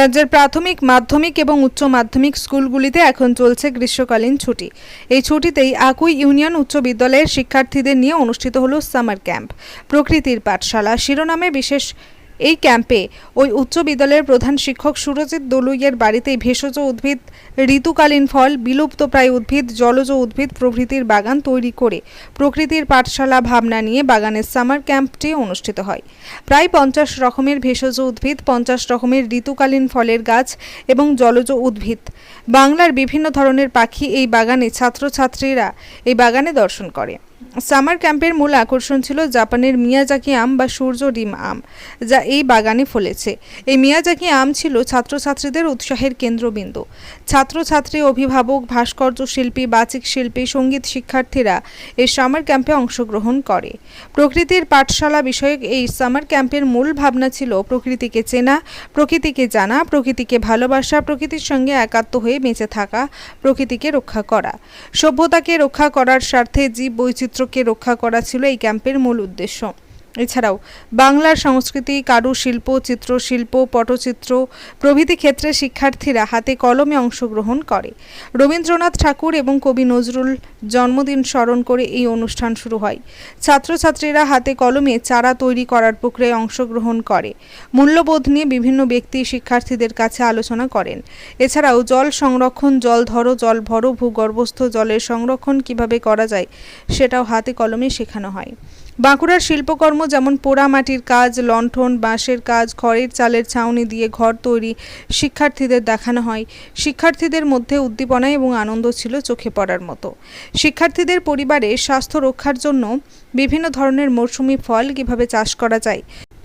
রাজ্যের প্রাথমিক, মাধ্যমিক এবং উচ্চ মাধ্যমিক স্কুলগুলিতে এখন চলছে গ্রীষ্মকালীন ছুটি। এই ছুটিতেই আকুই ইউনিয়ন উচ্চ বিদ্যালয়ের শিক্ষার্থীদের নিয়ে অনুষ্ঠিত হল সামার ক্যাম্প। প্রকৃতির পাঠশালা, শিরোনামে বিশেষ এই ক্যাম্পে ওই উচ্চ বিদ্যালয়ের প্রধান শিক্ষক সুরজিৎ দলুইয়ের বাড়িতে ভেষজ উদ্ভিদ, ঋতুকালীন ফল বিলুপ্তপ্রায় উদ্ভিদ, জলজ উদ্ভিদ প্রভৃতির বাগান তৈরি করে প্রকৃতির পাঠশালা ভাবনা নিয়ে বাগানের সামার ক্যাম্পটি অনুষ্ঠিত হয়। প্রায় পঞ্চাশ রকমের ভেষজ উদ্ভিদ, পঞ্চাশ রকমের ঋতুকালীন ফলের গাছ এবং জলজ উদ্ভিদ। বাংলার বিভিন্ন ধরনের পাখি এই বাগানে ছাত্রছাত্রীরা এই বাগানে দর্শন করে। সামার ক্যাম্পের মূল আকর্ষণ ছিল জাপানের মিয়াজাকি আম বা সূর্য ডিম আম, যা এই বাগানে ফলেছে। এই মিয়াজাকি আম ছিল ছাত্রছাত্রীদের উৎসাহের কেন্দ্রবিন্দু। ছাত্রছাত্রী, অভিভাবক, ভাস্কর্য শিল্পী, বাচিক শিল্পী, সংগীত শিক্ষার্থীরা এই সামার ক্যাম্পে অংশগ্রহণ করে। প্রকৃতির পাঠশালা বিষয়ক এই সামার ক্যাম্পের মূল ভাবনা ছিল প্রকৃতিকে চেনা, প্রকৃতিকে জানা, প্রকৃতিকে ভালোবাসা, প্রকৃতির সঙ্গে একাত্ম হয়ে বেঁচে থাকা, প্রকৃতিকে রক্ষা করা। সভ্যতাকে রক্ষা করার স্বার্থে জীব বৈচিত্র্যকে রক্ষা করা ছিল এই ক্যাম্পের মূল উদ্দেশ্য। এছাড়াও বাংলার সংস্কৃতি, কারুশিল্প, চিত্রশিল্প, পটচিত্র প্রভৃতি ক্ষেত্রে শিক্ষার্থীরা হাতে কলমে অংশগ্রহণ করে। রবীন্দ্রনাথ ঠাকুর এবং কবি নজরুল জন্মদিন স্মরণ করে এই অনুষ্ঠান শুরু হয়। ছাত্রছাত্রীরা হাতে কলমে চারা তৈরি করার প্রক্রিয়ায় অংশগ্রহণ করে। মূল্যবোধ নিয়ে বিভিন্ন ব্যক্তি শিক্ষার্থীদের কাছে আলোচনা করেন। এছাড়াও জল সংরক্ষণ, জল ধরো, জল ভরো, ভূগর্ভস্থ জলের সংরক্ষণ কীভাবে করা যায় সেটাও হাতে কলমে শেখানো হয়। বাঁকুড়ার শিল্পকর্ম যেমন পোড়া মাটির কাজ, লণ্ঠন, বাঁশের কাজ, খড়ের চালের ছাউনি দিয়ে ঘর তৈরি শিক্ষার্থীদের দেখানো হয়। শিক্ষার্থীদের মধ্যে উদ্দীপনা এবং আনন্দ ছিল চোখে পড়ার মতো। শিক্ষার্থীদের পরিবারে স্বাস্থ্য রক্ষার জন্য বিভিন্ন ধরনের মৌসুমি ফল কীভাবে চাষ করা যায়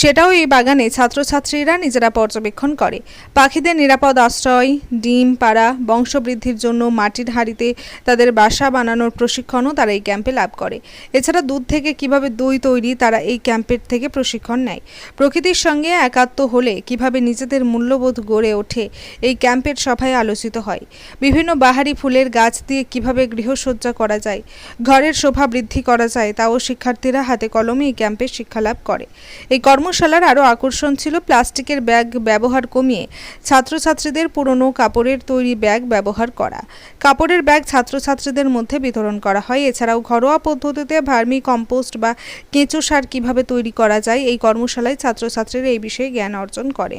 সেটাও এই বাগানে ছাত্রছাত্রীরা নিজেরা পর্যবেক্ষণ করে। পাখিদের নিরাপদ আশ্রয়, ডিম, পাড়া, বংশবৃদ্ধির জন্য মাটির হাঁড়িতে তাদের বাসা বানানোর প্রশিক্ষণও তারা এই ক্যাম্পে লাভ করে। এছাড়া দুধ থেকে কীভাবে দই তৈরি তারা এই ক্যাম্পের থেকে প্রশিক্ষণ নেয়। প্রকৃতির সঙ্গে একাত্ম হলে কীভাবে নিজেদের মূল্যবোধ গড়ে ওঠে এই ক্যাম্পের সভায় আলোচিত হয়। বিভিন্ন বাহারি ফুলের গাছ দিয়ে কীভাবে গৃহসজ্জা করা যায়, ঘরের শোভা বৃদ্ধি করা যায়, তাও শিক্ষার্থীরা হাতে কলমে এই ক্যাম্পে শিক্ষালাভ করে। এই কর্মশালার আরও আকর্ষণ ছিল প্লাস্টিকের ব্যাগ ব্যবহার কমিয়ে, ছাত্রছাত্রীদের পুরনো কাপড়ের তৈরি ব্যাগ ব্যবহার করা। কাপড়ের ব্যাগ ছাত্রছাত্রীদের মধ্যে বিতরণ করা হয়। এছাড়াও ঘরোয়া পদ্ধতিতে ভার্মি কম্পোস্ট বা কেঁচো সার কীভাবে তৈরি করা যায়, এই কর্মশালায় ছাত্রছাত্রীরা এই বিষয়ে জ্ঞান অর্জন করে।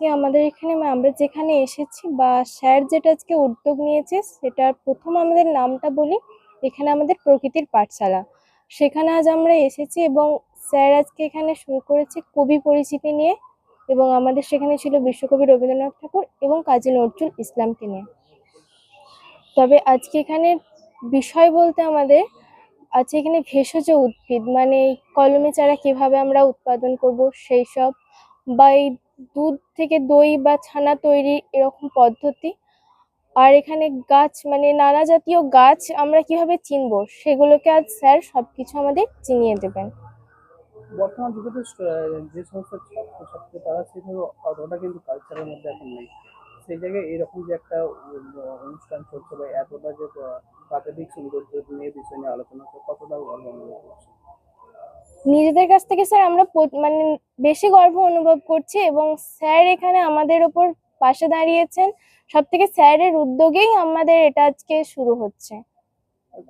যে আমাদের এখানে মা- আমরা যেখানে এসেছি বা স্যার যেটা আজকে উদ্যোগ নিয়েছে, সেটার প্রথম আমাদের নামটা বলি, এখানে আমাদের প্রকৃতির পাঠশালা। সেখানে আজ আমরা এসেছি এবং স্যার আজকে এখানে শুরু করেছে কবি পরিচিতি নিয়ে এবং আমাদের সেখানে ছিল বিশ্বকবি রবীন্দ্রনাথ ঠাকুর এবং কাজী নজরুল ইসলামকে নিয়ে। তবে আজকে এখানে বিষয় বলতে আমাদের আছে এখানে ভেষজ উদ্ভিদ মানে কলমে চারা কীভাবে আমরা উৎপাদন করব, সেই সব বা এই দুধ থেকে দই বা ছানা তৈরি এরকম পদ্ধতি। আর এখানে গাছ মানে নানা জাতীয় গাছ আমরা কীভাবে চিনবো, সেগুলোকে আজ স্যার সবকিছু আমাদের চিনিয়ে দেবেন। বর্তমান যুগে তো যে সমস্ত ছাত্রছাত্রী, তারা সেভাবে অতটা কিন্তু কালচারের মধ্যে এখন নেই। সেই জায়গায় এরকম যে একটা অনুষ্ঠান চলছে বা এতটা যে প্রাকৃতিক সৌন্দর্য নিয়ে বিষয় নিয়ে আলোচনা হচ্ছে, কতটা নিজেদের কাছ থেকে স্যার আমরা মানে বেশি গর্ব অনুভব করছি এবং স্যার এখানে আমাদের ওপর পাশে দাঁড়িয়েছেন। সব থেকে স্যারের উদ্যোগেই আমাদের এটা আজকে শুরু হচ্ছে।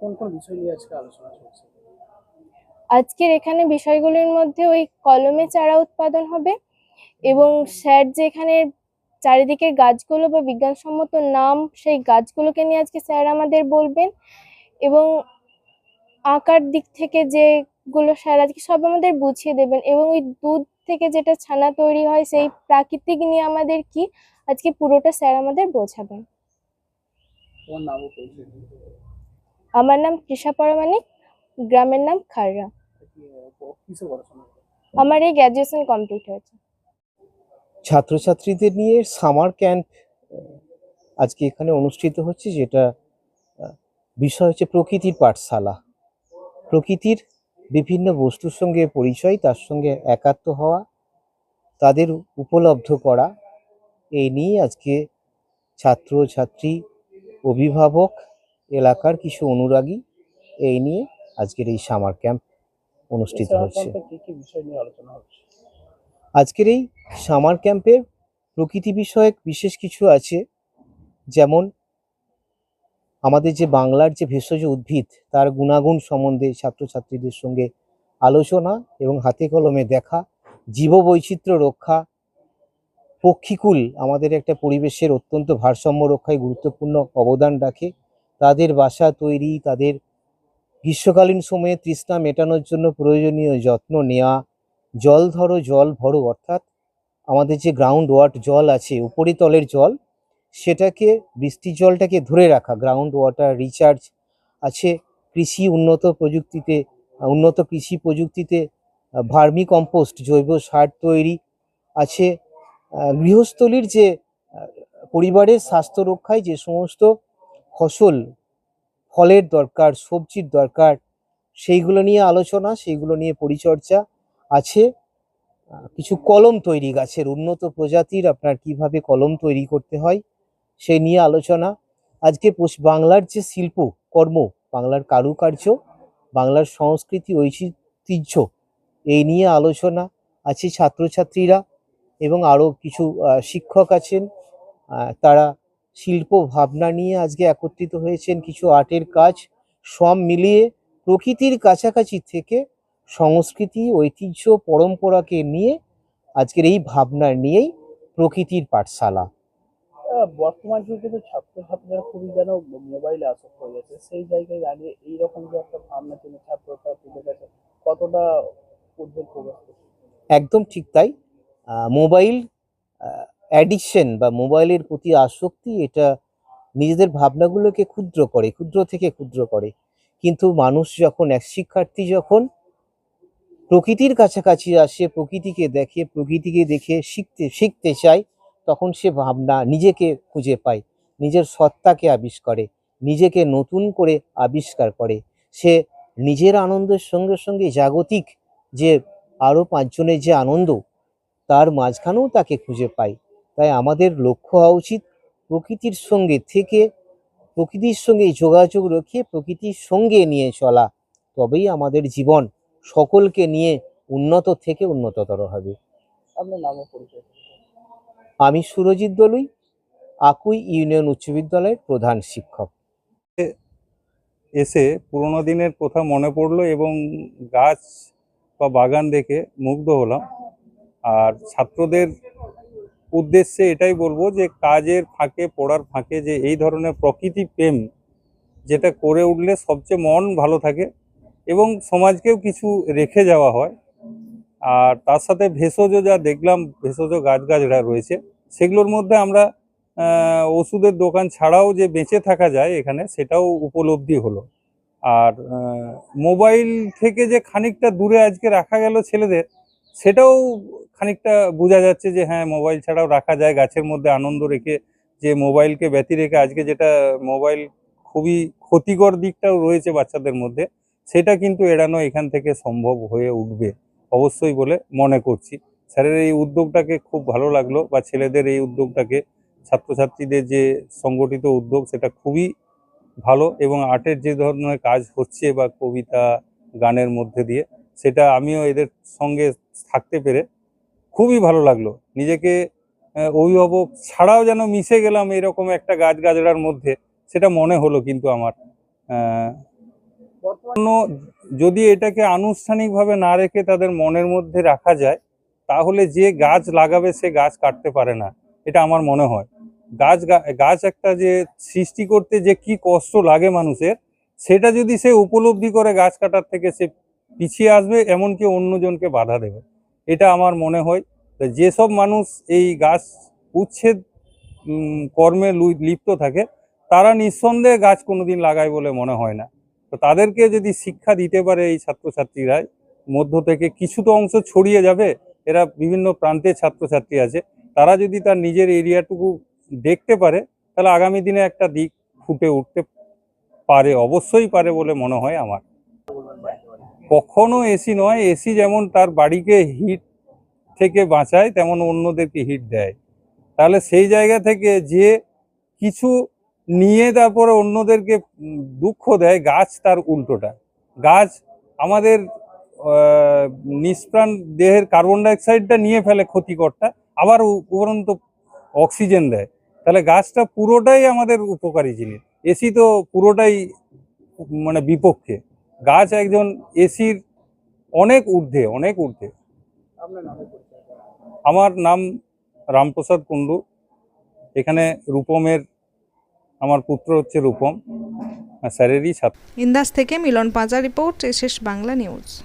কোন কোন বিষয় নিয়ে আজকে আলোচনা চলছে? আজকের এখানে বিষয়গুলির মধ্যে ওই কলমে চারা উৎপাদন হবে এবং স্যার যে এখানে চারিদিকের গাছগুলো বা বিজ্ঞানসম্মত নাম সেই গাছগুলোকে নিয়ে আজকে স্যার আমাদের বলবেন এবং আঁকার দিক থেকে যেগুলো স্যার আজকে সব আমাদের বুঝিয়ে দেবেন এবং ওই দুধ থেকে যেটা ছানা তৈরি হয় সেই প্রাকৃতিক নিয়ে আমাদের কি আজকে পুরোটা স্যার আমাদের বোঝাবেন। আমার নাম তৃষা পরমাণিক গ্রামের নাম খাররা? আমার এই গ্র্যাজুয়েশন কমপ্লিট হয়েছে। ছাত্রছাত্রীদের নিয়ে সামার ক্যাম্প আজকে এখানে অনুষ্ঠিত হচ্ছে যেটা বিষয় হচ্ছে প্রকৃতির পাঠশালা। প্রকৃতির বিভিন্ন বস্তুর সঙ্গে পরিচয় তার সঙ্গে একাত্ম হওয়া তাদের উপলব্ধ করা এই নিয়ে আজকে ছাত্র ছাত্রী অভিভাবক এলাকার কিছু অনুরাগী এই নিয়ে আজকের এই সামার ক্যাম্প অনুষ্ঠিত হচ্ছে। ক্যাম্পে কি কি বিষয় নিয়ে আলোচনা আজকের এই সামার ক্যাম্পের প্রকৃতি বিষয়ক বিশেষ কিছু আছে যেমন আমাদের যে বাংলার যে ভেষজ উদ্ভিদ, তার গুণাগুণ সম্বন্ধে ছাত্রছাত্রীদের সঙ্গে আলোচনা এবং হাতে কলমে দেখা, জীববৈচিত্র্য রক্ষা, পক্ষীকুল আমাদের একটা পরিবেশের অত্যন্ত ভারসাম্য রক্ষায় গুরুত্বপূর্ণ অবদান রাখে। তাদের বাসা তৈরি, তাদের গ্রীষ্মকালীন সময়ে তৃষ্ণা মেটানোর জন্য প্রয়োজনীয় যত্ন নেওয়া, জল ধরো, জল ভরো, অর্থাৎ আমাদের যে গ্রাউন্ড ওয়াট জল আছে, উপরিতলের জল সেটাকে বৃষ্টির জলটাকে ধরে রাখা গ্রাউন্ড ওয়াটার রিচার্জ আছে। কৃষি উন্নত প্রযুক্তিতে, উন্নত কৃষি প্রযুক্তিতে ভার্মি কম্পোস্ট জৈব সার তৈরি আছে। গৃহস্থলীর যে পরিবারের স্বাস্থ্য রক্ষায় যে সমস্ত ফসল, ফলের দরকার, সবজির দরকার, সেইগুলো নিয়ে আলোচনা, সেইগুলো নিয়ে পরিচর্যা আছে। কিছু কলম তৈরি গাছের, উন্নত প্রজাতির আপনার কীভাবে কলম তৈরি করতে হয় সেই নিয়ে আলোচনা। আজকে বাংলার যে শিল্প, কর্ম, বাংলার কারুকার্য, বাংলার সংস্কৃতি, ঐতিহ্য, এই নিয়ে আলোচনা আছে ছাত্রছাত্রীরা এবং আরও কিছু শিক্ষক আছেন। তারা শিল্প ভাবনা নিয়ে আজকে একত্রিত হয়েছেন। কিছু আর্টের কাজ সব মিলিয়ে প্রকৃতির কাছাকাছি থেকে সংস্কৃতি, ঐতিহ্য, পরম্পরাকে নিয়ে আজকের এই ভাবনা নিয়েই প্রকৃতির পাঠশালা। বর্তমান যুগে তো ছাত্রছাত্রীরা খুবই যেন মোবাইলে আসক্ত হয়ে গেছে। সেই জায়গায় দাঁড়িয়ে এইরকম যে একটা ভাবনা ছিল ছাত্রছাত্রীদের কাছে কতটা উদ্বেগ প্রকাশ একদম ঠিক তাই। মোবাইল অ্যাডিকশন বা মোবাইলের প্রতি আসক্তি এটা নিজেদের ভাবনাগুলোকে ক্ষুদ্র করে, ক্ষুদ্র থেকে ক্ষুদ্র করে। কিন্তু মানুষ যখন, এক শিক্ষার্থী যখন প্রকৃতির কাছাকাছি আসে, প্রকৃতিকে দেখে প্রকৃতিকে দেখে শিখতে শিখতে চায় তখন সে ভাবনা নিজেকে খুঁজে পায়। নিজের সত্তাকে আবিষ্কার করে, নিজেকে নতুন করে আবিষ্কার করে। সে নিজের আনন্দের সঙ্গে সঙ্গে জাগতিক যে আরও পাঁচজনের যে আনন্দ, তার মাঝখানেও তাকে খুঁজে পাই তাই আমাদের লক্ষ্য হওয়া উচিত প্রকৃতির সঙ্গে থেকে, প্রকৃতির সঙ্গে যোগাযোগ রেখে প্রকৃতির সঙ্গে নিয়ে চলা। তবেই আমাদের জীবন সকলকে নিয়ে উন্নত থেকে উন্নততর হবে। আপনার নামও পরিচয়। আমি সুরজিৎ দলুই, আকুই ইউনিয়ন উচ্চ বিদ্যালয়ের প্রধান শিক্ষক। এসে পুরোনো দিনের কথা মনে পড়ল এবং গাছ বা বাগান দেখে মুগ্ধ হলাম। আর ছাত্রদের উদ্দেশ্যে এটাই বলব যে, কাজের ফাঁকে, পড়ার ফাঁকে যে এই ধরনের প্রকৃতি প্রেম যেটা করে উঠলে সবচেয়ে মন ভালো থাকে এবং সমাজকেও কিছু রেখে যাওয়া হয় আর তার সাথে ভেষজ যা দেখলাম, ভেষজ গাছ গাছগাছড়া রয়েছে, সেগুলোর মধ্যে আমরা ওষুধের দোকান ছাড়াও যে বেঁচে থাকা যায় এখানে, সেটাও উপলব্ধি হলো। আর মোবাইল থেকে যে খানিকটা দূরে আজকে রাখা গেল ছেলেদের, সেটাও খানিকটা বোঝা যাচ্ছে যে হ্যাঁ মোবাইল ছাড়াও রাখা যায়। গাছের মধ্যে আনন্দ রেখে যে মোবাইলকে ব্যতি রেখে আজকে যেটা মোবাইল খুবই ক্ষতিকর দিকটাও রয়েছে বাচ্চাদের মধ্যে, সেটা কিন্তু এড়ানো এখান থেকে সম্ভব হয়ে উঠবে। অবশ্যই বলে মনে করছি। স্যারের এই উদ্যোগটাকে খুব ভালো লাগল বা ছেলেদের এই উদ্যোগটাকে, ছাত্রছাত্রীদের যে সংগঠিত উদ্যোগ সেটা খুবই ভালো এবং আর্টের যে ধরনের কাজ হচ্ছে বা কবিতা, গানের মধ্যে দিয়ে, সেটা আমিও এদের সঙ্গে থাকতে পেরে খুবই ভালো লাগল। নিজেকে অভিভাবক ছাড়াও যেন মিশে গেলাম এরকম একটা গাছ গাছড়ার মধ্যে, সেটা মনে হলো কিন্তু আমার যদি এটাকে আনুষ্ঠানিকভাবে না রেখে তাদের মনের মধ্যে রাখা যায়, তাহলে যে গাছ লাগাবে সে গাছ কাটতে পারে না। এটা আমার মনে হয়। গাছ গাছ একটা যে সৃষ্টি করতে যে কি কষ্ট লাগে মানুষের, সেটা যদি সে উপলব্ধি করে গাছ কাটার থেকে সে পিছিয়ে আসবে, এমনকি অন্যজনকে বাধা দেবে। এটা আমার মনে হয়। যেসব মানুষ এই গাছ উচ্ছেদ কর্মে লিপ্ত থাকে, তারা নিঃসন্দেহে গাছ কোনোদিন লাগায় বলে মনে হয় না। তো তাদেরকে যদি শিক্ষা দিতে পারে এই ছাত্রছাত্রীরা, মধ্য থেকে কিছু তো অংশ ছড়িয়ে যাবে, এরা বিভিন্ন প্রান্তের ছাত্রছাত্রী আছে, তারা যদি তার নিজের এরিয়াটুকু দেখতে পারে, তাহলে আগামী দিনে একটা দিক ফুটে উঠতে পারে, অবশ্যই পারে বলে মনে হয় আমার। কখনো এসি নয় এসি যেমন তার বাড়িকে হিট থেকে বাঁচায়, তেমন অন্যদেরকে হিট দেয়। তাহলে সেই জায়গা থেকে যে কিছু নিয়ে তারপরে অন্যদেরকে দুঃখ দেয় গাছ তার উল্টোটা। গাছ আমাদের নিষ্প্রাণ দেহের কার্বন ডাইঅক্সাইডটা নিয়ে ফেলে ক্ষতিকরটা আবার উপরন্ত অক্সিজেন দেয়। তাহলে গাছটা পুরোটাই আমাদের উপকারী জিনিস। এসি তো পুরোটাই মানে বিপক্ষে। গাছ একজন এসির অনেক ঊর্ধ্বে অনেক ঊর্ধ্বে। আমার নাম রামপ্রসাদ কুণ্ডু। এখানে রূপমের আমার পুত্র হচ্ছে রূপম স্যারেরই ছাত্র। ইন্দাস থেকে Milan Paja report SS Bangla news.